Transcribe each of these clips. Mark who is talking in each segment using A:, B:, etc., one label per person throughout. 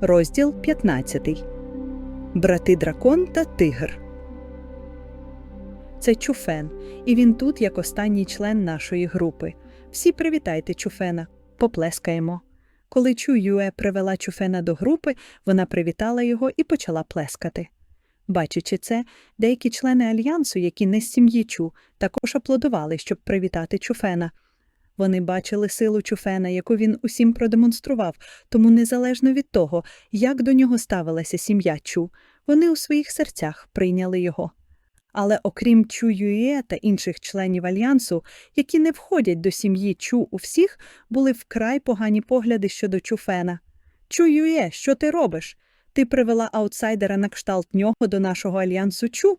A: Розділ 15. Брати дракон та тигр. Це Чуфен, і він тут як останній член нашої групи. Всі привітайте Чуфена, поплескаємо. Коли Чу Юе привела Чуфена до групи, вона привітала його і почала плескати. Бачачи це, деякі члени альянсу, які не з сім'ї Чу, також аплодували, щоб привітати Чуфена. Вони бачили силу Чуфена, яку він усім продемонстрував, тому незалежно від того, як до нього ставилася сім'я Чу, вони у своїх серцях прийняли його. Але окрім Чу Ює та інших членів альянсу, які не входять до сім'ї Чу у всіх, були вкрай погані погляди щодо Чуфена. Чу Ює, що ти робиш? Ти привела аутсайдера на кшталт нього до нашого альянсу Чу?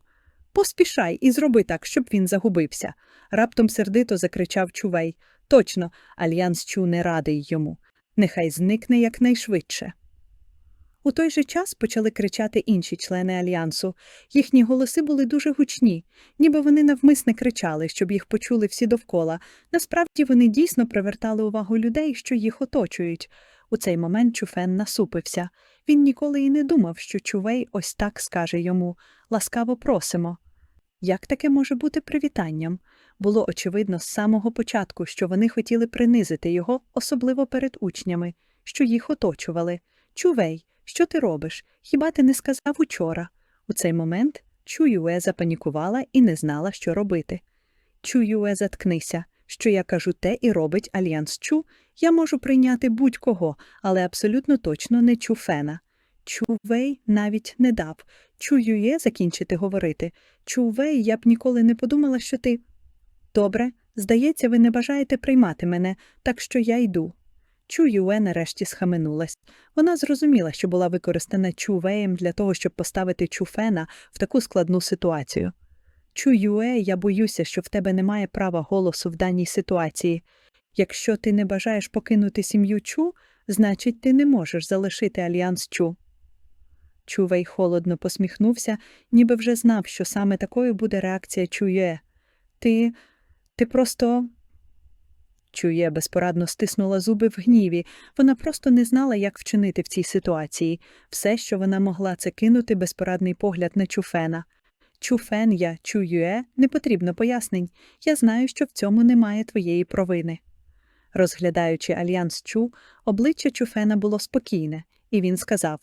A: Поспішай і зроби так, щоб він загубився. Раптом сердито закричав Чувей. Точно, альянс Чу не радий йому. Нехай зникне якнайшвидше. У той же час почали кричати інші члени альянсу. Їхні голоси були дуже гучні, ніби вони навмисне кричали, щоб їх почули всі довкола. Насправді вони дійсно привертали увагу людей, що їх оточують. У цей момент Чуфен насупився. Він ніколи і не думав, що Чувей ось так скаже йому ласкаво просимо. Як таке може бути привітанням? Було очевидно з самого початку, що вони хотіли принизити його, особливо перед учнями, що їх оточували. Чувей, що ти робиш? Хіба ти не сказав учора? У цей момент Чуюе запанікувала і не знала, що робити. Чуюе, заткнися. Що я кажу те і робить Альянс Чу, я можу прийняти будь-кого, але абсолютно точно не Чуфена. Чувей навіть не дав. Чуює закінчити говорити. Чувей, я б ніколи не подумала, що ти. Добре, здається, ви не бажаєте приймати мене, так що я йду. Чуюе нарешті схаменулась. Вона зрозуміла, що була використана Чувеєм для того, щоб поставити Чуфена в таку складну ситуацію. Чуюе, я боюся, що в тебе немає права голосу в даній ситуації. Якщо ти не бажаєш покинути сім'ю Чу, значить, ти не можеш залишити альянс Чу. Чувей холодно посміхнувся, ніби вже знав, що саме такою буде реакція Чує. Ти. ти просто. Чує безпорадно стиснула зуби в гніві. Вона просто не знала, як вчинити в цій ситуації. Все, що вона могла, це кинути безпорадний погляд на Чуфена. Чуфен я, Чуюе, не потрібно пояснень. Я знаю, що в цьому немає твоєї провини. Розглядаючи альянс Чу, обличчя Чуфена було спокійне, і він сказав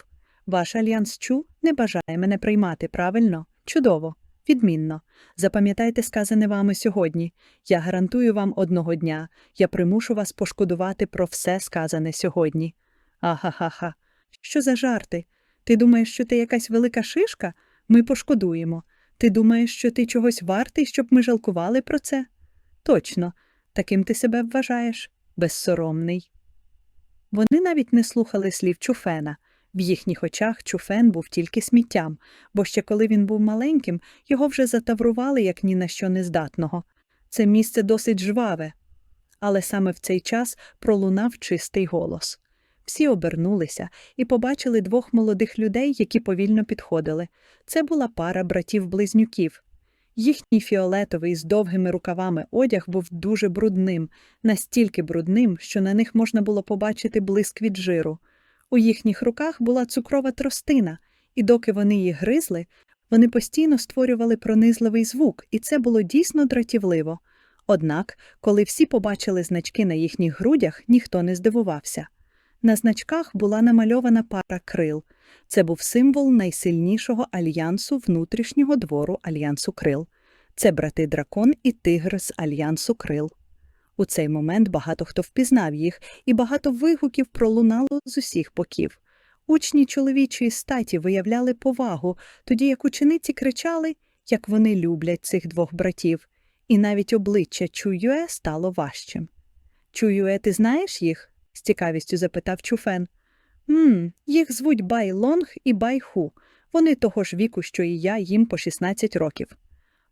A: Ваш альянс Чу не бажає мене приймати, правильно? Чудово, відмінно. Запам'ятайте сказане вами сьогодні. Я гарантую вам одного дня. Я примушу вас пошкодувати про все сказане сьогодні. Ага-ха-ха. Що за жарти? Ти думаєш, що ти якась велика шишка? Ми пошкодуємо. Ти думаєш, що ти чогось вартий, щоб ми жалкували про це? Точно, таким ти себе вважаєш, безсоромний. Вони навіть не слухали слів Чуфена. В їхніх очах Чуфен був тільки сміттям, бо ще коли він був маленьким, його вже затаврували як ні на що нездатного. Це місце досить жваве. Але саме в цей час пролунав чистий голос. Всі обернулися і побачили двох молодих людей, які повільно підходили. Це була пара братів-близнюків. Їхній фіолетовий з довгими рукавами одяг був дуже брудним, настільки брудним, що на них можна було побачити блиск від жиру. У їхніх руках була цукрова тростина, і доки вони її гризли, вони постійно створювали пронизливий звук, і це було дійсно дратівливо. Однак, коли всі побачили значки на їхніх грудях, ніхто не здивувався. На значках була намальована пара крил. Це був символ найсильнішого альянсу внутрішнього двору альянсу крил. Це брати дракон і тигр з альянсу крил. У цей момент багато хто впізнав їх, і багато вигуків пролунало з усіх боків. Учні чоловічої статі виявляли повагу, тоді як учениці кричали, як вони люблять цих двох братів, і навіть обличчя Чуюе стало важчим. Чуюе, ти знаєш їх? з цікавістю запитав Чуфен. «Ммм, їх звуть Бай Лонг і Бай Ху. Вони того ж віку, що і я, їм по 16 років.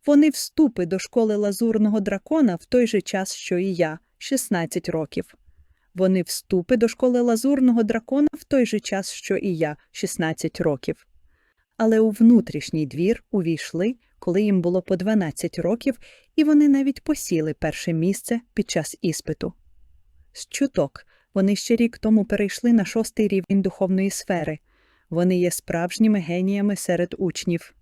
A: Вони вступи до школи лазурного дракона в той же час, що і я, 16 років. Вони вступи до школи лазурного дракона в той же час, що і я, 16 років. Але у внутрішній двір увійшли, коли їм було по 12 років, і вони навіть посіли перше місце під час іспиту. З чуток Вони ще рік тому перейшли на шостий рівень духовної сфери. Вони є справжніми геніями серед учнів.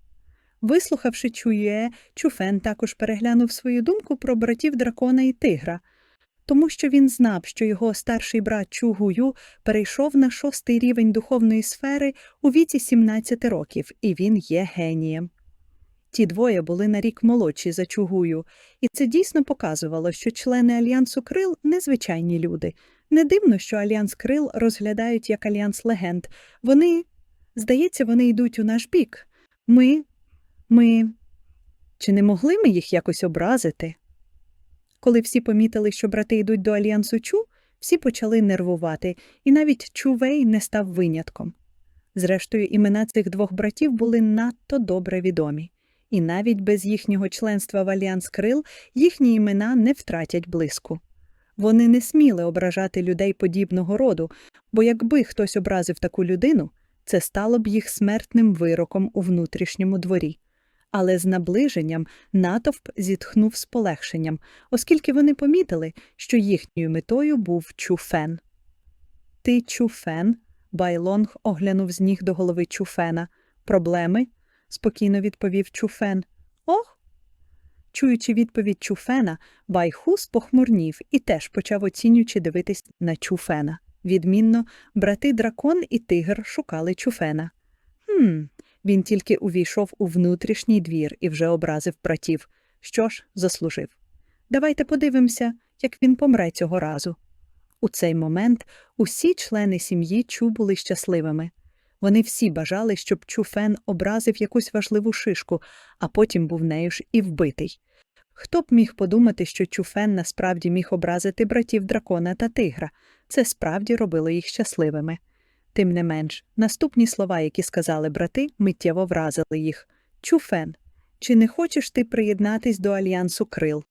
A: Вислухавши Чує, Чуфен також переглянув свою думку про братів дракона і тигра, тому що він знав, що його старший брат Чугую перейшов на шостий рівень духовної сфери у віці 17 років, і він є генієм. Ті двоє були на рік молодші за Чугую, і це дійсно показувало, що члени Альянсу Крил незвичайні люди. Не дивно, що Альянс Крил розглядають як Альянс легенд. Вони, здається, вони йдуть у наш бік. Ми, ми. Чи не могли ми їх якось образити? Коли всі помітили, що брати йдуть до Альянсу Чу, всі почали нервувати, і навіть Чувей не став винятком. Зрештою, імена цих двох братів були надто добре відомі, і навіть без їхнього членства в Альянс Крил їхні імена не втратять блиску. Вони не сміли ображати людей подібного роду, бо якби хтось образив таку людину, це стало б їх смертним вироком у внутрішньому дворі. Але з наближенням натовп зітхнув з полегшенням, оскільки вони помітили, що їхньою метою був Чуфен. Ти Чуфен? Байлонг оглянув з ніг до голови Чуфена. Проблеми? спокійно відповів Чуфен. Ох. Чуючи відповідь Чуфена, Байхус похмурнів і теж почав оцінюючи дивитись на Чуфена. Відмінно, брати дракон і тигр шукали Чуфена. Хм, він тільки увійшов у внутрішній двір і вже образив братів. Що ж, заслужив. Давайте подивимося, як він помре цього разу. У цей момент усі члени сім'ї Чу були щасливими. Вони всі бажали, щоб Чуфен образив якусь важливу шишку, а потім був нею ж і вбитий. Хто б міг подумати, що Чуфен насправді міг образити братів дракона та тигра? Це справді робило їх щасливими. Тим не менш, наступні слова, які сказали брати, миттєво вразили їх. Чуфен, чи не хочеш ти приєднатись до альянсу крил?